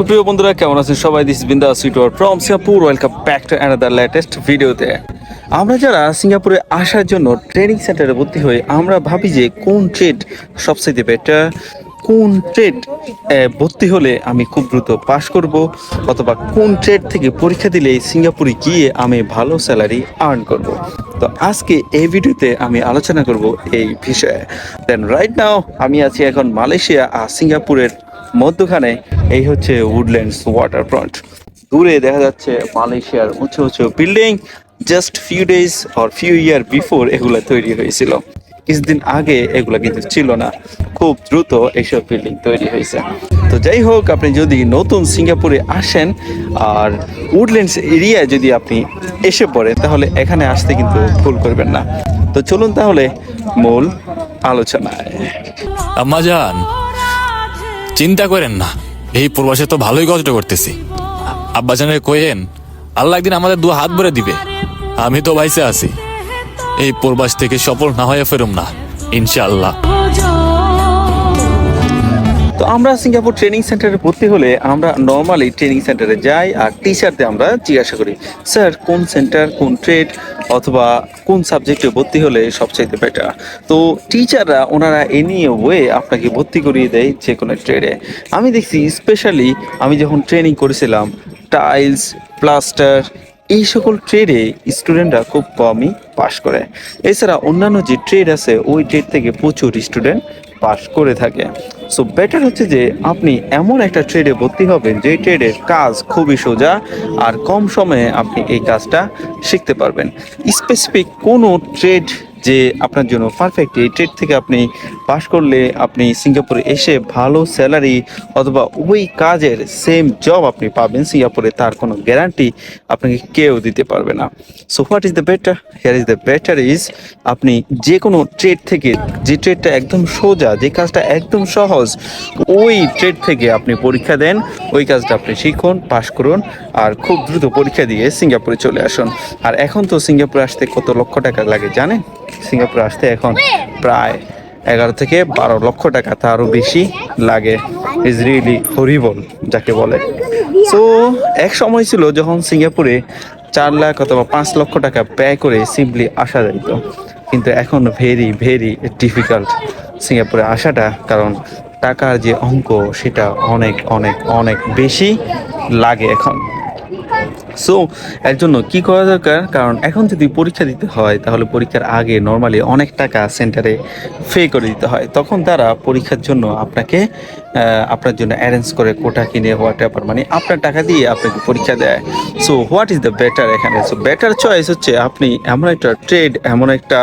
সুপ্রিয় বন্ধুরা, কেমন আছেন সবাই? This Binda সুইটওয়ার from Singapore welcome back to another latest ভিডিওতে আমরা যারা সিঙ্গাপুরে আসার জন্য ট্রেনিং সেন্টারে ভর্তি হই, আমরা ভাবি যে কোন ট্রেড সবচেয়ে বেটার কোন ট্রেড ভর্তি হলে আমি খুব দ্রুত পাশ করব, অথবা কোন ট্রেড থেকে পরীক্ষা দিলে সিঙ্গাপুরে গিয়ে আমি ভালো স্যালারি আর্ন করব। তো আজকে এই ভিডিওতে আমি আলোচনা করব এই বিষয়ে। দেন রাইট নাও আমি আছি এখন মালয়েশিয়া আর সিঙ্গাপুরের মধ্যখানে। এই হচ্ছে উডল্যান্ডস ওয়াটার ফ্রন্ট দূরে দেখা যাচ্ছে মালয়েশিয়ার উঁচু উঁচু building just few days or few year before এগুলো তৈরি হয়েছিল। কিছুদিন আগে এগুলো কিন্তু ছিল না, খুব দ্রুত এইসব বিল্ডিং তৈরি হয়েছে। তো যাই হোক, আপনি যদি নতুন সিঙ্গাপুরে আসেন, আর উডল্যান্ডস এরিয়ায় যদি আপনি এসে পড়েন, তাহলে এখানে আসতে কিন্তু ভুল করবেন না। তো চলুন তাহলে মূল আলোচনায়। আম্মাজান, চিন্তা করেন না। এই প্রবাসে তো ভালোই কষ্ট করতেছি। আব্বাজানের কইেন আল্লাহ একদিন আমাদের দু হাত ভরে দিবে। আমি তো ভাইসে আছি। এই প্রবাস থেকে সফল না হয়ে ফেরুম না, ইনশাআল্লাহ। তো আমরা সিঙ্গাপুর ট্রেনিং সেন্টারে ভর্তি হলে আমরা নর্মালি ট্রেনিং সেন্টারে যাই আর টিচারদের আমরা জিজ্ঞাসা করি, স্যার, কোন সেন্টার, কোন ট্রেড অথবা কোন সাবজেক্টে ভর্তি হলে সবচাইতে বেটার তো টিচাররা ওনারা এনি ওয়ে আপনাকে ভর্তি করিয়ে দেয় যে কোনো ট্রেডে। আমি দেখছি স্পেশালি আমি যখন ট্রেনিং করেছিলাম টাইলস প্লাস্টার এই সকল ট্রেডে স্টুডেন্টরা খুব কমই পাশ করে। এছাড়া অন্যান্য যে ট্রেড আছে, ওই ট্রেড থেকে প্রচুর স্টুডেন্ট পাশ করে থাকে। সো বেটার হচ্ছে যে আপনি এমন একটা ট্রেডে ভর্তি হবেন যে ট্রেডের কাজ খুবই সোজা আর কম সময়ে আপনি এই কাজটা শিখতে পারবেন। স্পেসিফিক কোনো ট্রেড যে আপনার জন্য পারফেক্ট এই ট্রেড থেকে আপনি পাশ করলে আপনি সিঙ্গাপুরে এসে ভালো স্যালারি অথবা ওই কাজের সেম জব আপনি পাবেন সিঙ্গাপুরে তার কোনো গ্যারান্টি আপনাকে কেউ দিতে পারবে না। So what is the better here is the better is আপনি যে কোনো ট্রেড থেকে যে ট্রেডটা একদম সোজা যে কাজটা একদম সহজ ওই ট্রেড থেকে আপনি পরীক্ষা দেন ওই কাজটা আপনি শিখুন পাশ করুন আর খুব দ্রুত পরীক্ষা দিয়ে সিঙ্গাপুরে চলে আসুন। আর এখন তো সিঙ্গাপুরে আসতে কত লক্ষ টাকা লাগে জানেন? সিঙ্গাপুরে আসতে এখন প্রায় এগারো থেকে বারো লক্ষ টাকা তারও বেশি লাগে। ইজ রিয়েলি হরিবল যাকে বলে। সো এক সময় ছিল যখন সিঙ্গাপুরে চার লাখ অথবা পাঁচ লক্ষ টাকা ব্যয় করে সিম্পলি আসা যাইত। কিন্তু এখন ভেরি ভেরি ডিফিকাল্ট সিঙ্গাপুরে আসাটা, কারণ টাকার যে অঙ্ক, সেটা অনেক অনেক অনেক বেশি লাগে এখন। সো এর জন্য কি করা দরকার? কারণ এখন যদি পরীক্ষা দিতে হয়, তাহলে পরীক্ষার আগে নর্মালি অনেক টাকা সেন্টারে পে করে দিতে হয়। তখন তারা পরীক্ষার জন্য আপনাকে আপনার জন্য অ্যারেঞ্জ করে কোটা কিনে হোয়াট এভার মানে আপনার টাকা দিয়ে আপনাকে পরীক্ষা দেয়। So what is the better এখানে? সো বেটার চয়েস হচ্ছে আপনি এমন একটা ট্রেড এমন একটা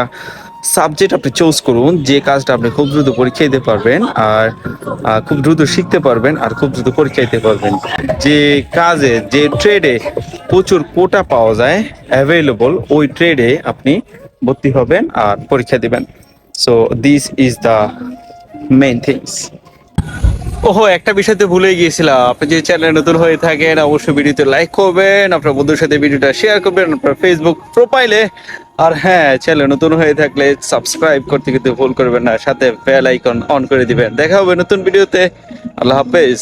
সাবজেক্ট আপনি চুজ করুন, যে কাজটা আপনি খুব দ্রুত পরীক্ষা দিতে পারবেন আর খুব দ্রুত শিখতে পারবেন আর খুব দ্রুত পরীক্ষা দিতে পারবেন। যে কাজে, যে ট্রেডে প্রচুর কোটা পাওয়া যায় অ্যাভেলেবল ওই ট্রেডে আপনি ভর্তি হবেন আর পরীক্ষা দিবেন। So this is the main things ওহো, একটা বিষয়তে ভুলে গিয়েছিলাম। আপনি যদি চ্যানেলে নতুন হয়ে থাকেন, অবশ্যই ভিডিওতে লাইক করবেন, আপনার বন্ধুর সাথে ভিডিওটা শেয়ার করবেন, আপনার ফেসবুক প্রোফাইলে আর হ্যাঁ চ্যানেল নতুন হয়ে থাকলে সাবস্ক্রাইব করতে কিন্তু ভুল করবেন না, সাথে বেল আইকন অন করে দিবেন। দেখা হবে নতুন ভিডিওতে। আল্লাহ হাফেজ।